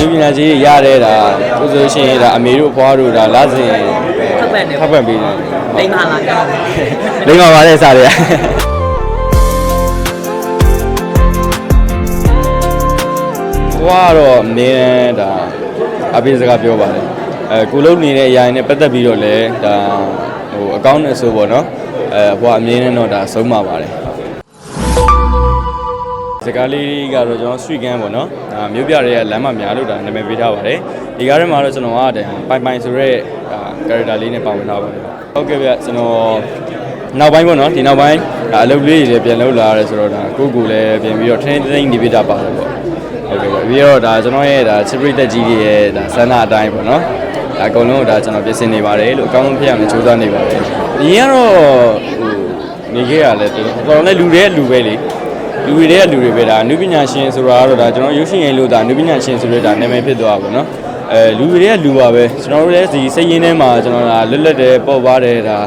ဒီပညာကြီးရတဲ့ဒါကိုဆိုရှင်ဒါအမေတို့ဘွားတို့ဒါလာစဉ်ထောက်ပံ့တယ်ထောက်ပံ့ပေးတယ်လိမ္မာလာကြောင်းလိမ့်ပါပါတဲ့စားတွေကဘွားတော့အမြဲတမ်းဒါအပိစကားပြောပါတယ်အဲကိုလုံးနေတဲ့အရာတွေနဲ့ပတ်သက်ပြီးတော့လည်းဒါဟိုအကောင့်နဲ့ဆိုပေါ့နော်အဲဘွားအမြဲတမ်းတော့ဒါဆုံးပါပါတယ် စကားလေးကတော့ကျွန်တော် street gang ပေါ့နော်။ဒါမြို့ပြတွေကလမ်းမများလို့ဒါနာမည်ပေးထားပါတယ်။ဒီကားထဲမှာတော့ကျွန်တော်ကတည်းကပိုင်ပိုင်ဆိုရဲဒါ character လေးနဲ့ပါဝင်ထားပါတယ်။ဟုတ်ကဲ့ဗျကျွန်တော်နောက်ပိုင်းပေါ့နော်ဒီနောက်ပိုင်းဒါအလုပ်လေးတွေလည်းပြန်လုပ်လာရတယ်ဆိုတော့ဒါကိုယ့်ကိုယ်လည်းပြန်ပြီးတော့ train training နေပြတာပါတယ်ပေါ့။ဟုတ်ကဲ့ဗျပြီးတော့ဒါကျွန်တော်ရဲ့ဒါ secret တက်ကြီးတွေရဲ့ဒါစန္ဒအတိုင်းပေါ့နော်။ဒါအကုန်လုံးကိုဒါကျွန်တော်ပြင်ဆင်နေပါတယ်လို့အကောင်းဆုံးဖြစ်အောင်ကြိုးစားနေပါတယ်။ဒီကတော့ဟိုနေခဲ့ရလဲတော်တော်လည်းလူတွေကလူပဲလေ။ လူတွေတဲ့လူတွေပဲဒါအနုပညာရှင်ဆိုတာကတော့ဒါကျွန်တော်ရုပ်ရှင်ရင်လို့ဒါအနုပညာရှင်ဆိုတဲ့ဒါနာမည်ဖြစ်သွားပါဘောနော်အဲလူတွေတဲ့လူပါပဲကျွန်တော်တို့လည်းဒီစိတ်ရင်းထဲမှာကျွန်တော်ဒါလွတ်လပ်တယ်ပေါ့ပါတယ်ဒါ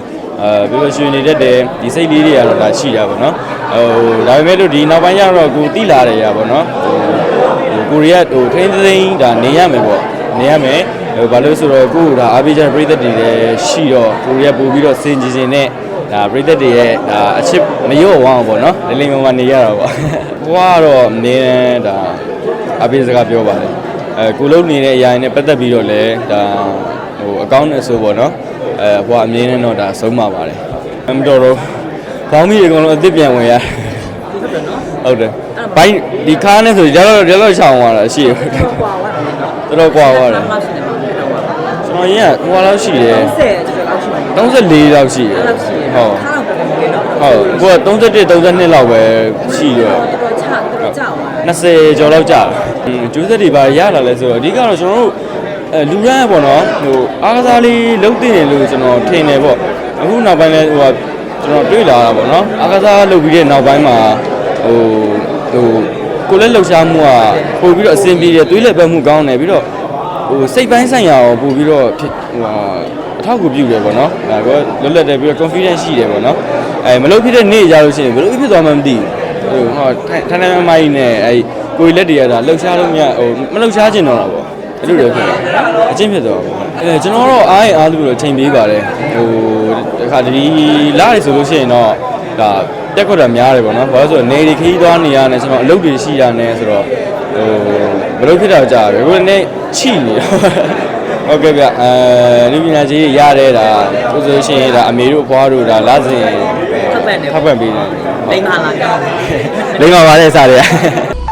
အဲပြောလို့ရှိရင်နေတတ်တယ်ဒီစိတ်လေးတွေကတော့ဒါရှိတာပေါ့နော်ဟိုဒါပေမဲ့လို့ဒီနောက်ပိုင်းကျတော့ကိုတိလာတယ်ရပါဘောနော်ဟိုကိုရီးယားဟိုထိန်းသိမ်းဒါနေရမယ်ပေါ့နေရမယ်ဟိုဘာလို့ဆိုတော့ကိုကဒါအားပေးကြတဲ့ပြည်သက်တွေလည်းရှိတော့ကိုရီးယားပို့ပြီးတော့စင်ကြင်စင်နဲ့ ဒါပရိသတ်တွေရဲ့ဒါအချစ်မလျော့ဝအောင်ပေါ့နော်လိမ့်လိမ့်မမနေရတာပေါ့ဘွားကတော့နေတယ်ဒါအပိစကားပြောပါတယ်အဲကိုလုံးနေတဲ့အရာတွေနဲ့ပတ်သက်ပြီးတော့လည်းဒါဟိုအကောင့်နဲ့ဆိုပေါ့နော်အဲဘွားအမြင်နဲ့တော့ဒါဆုံးပါပါတယ်အမတော်တော့ဘောင်းမီတွေအကုန်လုံးအစ်စ်ပြန်ဝင်ရဟုတ်တယ်ဘိုင်းဒီကားနဲ့ဆိုကြတော့ကြတော့ရှောင်သွားတာရှိရကွာဝါတော့တော်တော်ကွာသွားတယ် တော်ရင်ကဟိုလောက်ရှိတယ်ဆယ်ကျော်လောက်ရှိပါတယ်34လောက်ရှိတယ်လောက်ရှိတယ်ဟုတ်ခါတော့ပုံပုံလေးတော့ဟုတ်ကိုက31 32လောက်ပဲရှိတော့တော်တော်ချတော်ကြောက်ပါ20ကျော်လောက်ကြာတယ်။ကျိုးဆက်တွေပါရလာလဲဆိုတော့အဓိကတော့ကျွန်တော်တို့အဲလူရမ်းပေါ့နော်ဟိုအားကစားလေးလုံးတင်တယ်လို့ကျွန်တော်ထင်တယ်ပေါ့အခုနောက်ပိုင်းလဲဟိုကကျွန်တော်တွေ့လာတာပေါ့နော်အားကစားလုပ်ပြီးတဲ့နောက်ပိုင်းမှာဟိုဟိုကိုယ်လက်လှုပ်ရှားမှုကပို့ပြီးတော့အဆင်ပြေတယ်သွေးလက်ပတ်မှုကောင်းတယ်ပြီးတော့ ဟိုစိတ်ပိုင်းဆိုင်ရာကိုပို့ပြီးတော့ဖြစ်ဟိုဟာအထောက်အကူပြုတယ်ပေါ့နော်ဒါကလွတ်လပ်တယ်ပြီးတော့ confidence ရှိတယ်ပေါ့နော်အဲမလုပ်ဖြစ်တဲ့နေ့ကြလို့ရှိရင်ဘယ်လိုဖြစ်သွားမှမသိဘူးဟိုဟောထိုင်ထိုင်ထိုင်မိုင်းနဲ့အဲကိုယ်လက်တွေကဒါလှုပ်ရှားလို့မရဟိုမလှုပ်ရှားကျင်တော့တာပေါ့အဲ့လိုတွေဖြစ်တယ်အချင်းဖြစ်တော့အဲကျွန်တော်တော့အားရင်အားလို့တော့ချိန်ပေးပါတယ်ဟိုတခါတည်းလာရဆိုလို့ရှိရင်တော့ဒါတက်ခွက်တာများတယ်ပေါ့နော်ဘာလို့ဆိုတော့နေဒီခီးသွားနေရတဲ့ကျွန်တော်အလုပ်တွေရှိရနေဆိုတော့ ဟိုမလုပ်ဖြစ်တော့ကြာတယ်ကိုယ်နဲ့ချိနေတော့ဟုတ်ကဲ့ဗျအဲလူပညာကြီးရတဲ့ဒါကိုဆိုရှင်ဒါအမေတို့ဘွားတို့ဒါလာစဉ်ထောက်ပံ့တယ်ထောက်ပံ့ပေးတယ်လိမ္မာလာကြောင်းလိမ့်ပါပါတဲ့စားတွေက